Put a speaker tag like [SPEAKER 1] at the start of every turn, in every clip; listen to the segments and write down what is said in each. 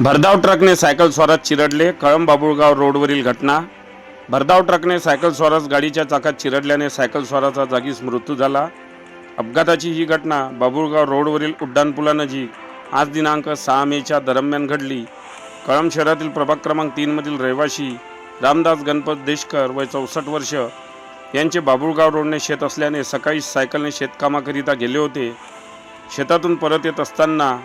[SPEAKER 1] भरधाव ट्रकने सायकल स्वारात चिरडले. कळंब बाबुळगाव रोडवरील घटना. भरधाव ट्रकने सायकल स्वारास गाडीच्या चाकात चिरडल्याने सायकल स्वाराचा जागीच मृत्यू झाला. अपघाताची ही घटना बाबुळगाव रोडवरील उड्डाणपुलानजीक आज दिनांक सहा मेच्या दरम्यान घडली. कळंब शहरातील प्रभाग क्रमांक तीनमधील रहिवाशी रामदास गणपत देशकर वय चौसष्ट वर्ष यांचे बाबुळगाव रोडने शेत असल्याने सकाळी सायकलने शेतकामाकरिता गेले होते. शेतातून परत येत असताना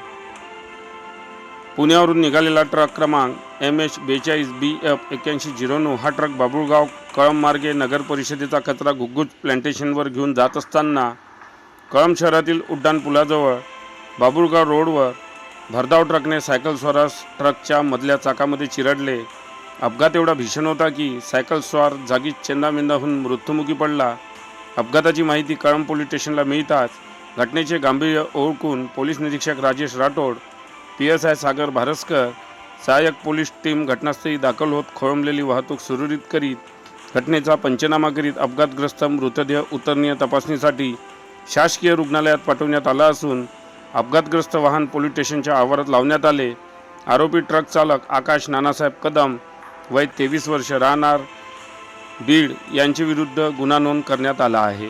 [SPEAKER 1] पुण्यावरून निघालेला ट्रक क्रमांक एम एच बेचाळीस बी एफ एक्क्याऐंशी झिरो नऊ हा ट्रक बाबुळगाव कळंब मार्गे नगर परिषदेचा कचरा गुग्गुज प्लांटेशनवर घेऊन जात असताना कळंब शहरातील उड्डाण पुलाजवळ बाबुळगाव रोडवर भरधाव ट्रकने सायकल स्वारास ट्रकच्या मधल्या चाकामध्ये चिरडले. अपघात एवढा भीषण होता की सायकल स्वार जागीच चेंदामेंदा होऊन मृत्युमुखी पडला. अपघाताची माहिती कळंब पोलीस स्टेशनला मिळताच घटनेचे गांभीर्य ओळखून पोलीस निरीक्षक Rajesh Rathod P S I Sagar Bharaskar सहाय्यक पोलीस टीम घटनास्थळी दाखल होत खोळंबलेली वाहतूक सुरळीत करीत घटनेचा पंचनामा करीत अपघातग्रस्त मृतदेह उतरणीय तपासणीसाठी शासकीय रुग्णालयात पाठवण्यात आला असून अपघातग्रस्त वाहन पोलीस स्टेशनच्या आवारात लावण्यात आले. आरोपी ट्रक चालक आकाश नानासाहेब कदम वय तेवीस वर्ष राहणार बीड यांच्या विरुद्ध गुन्हा नोंद करण्यात आला आहे.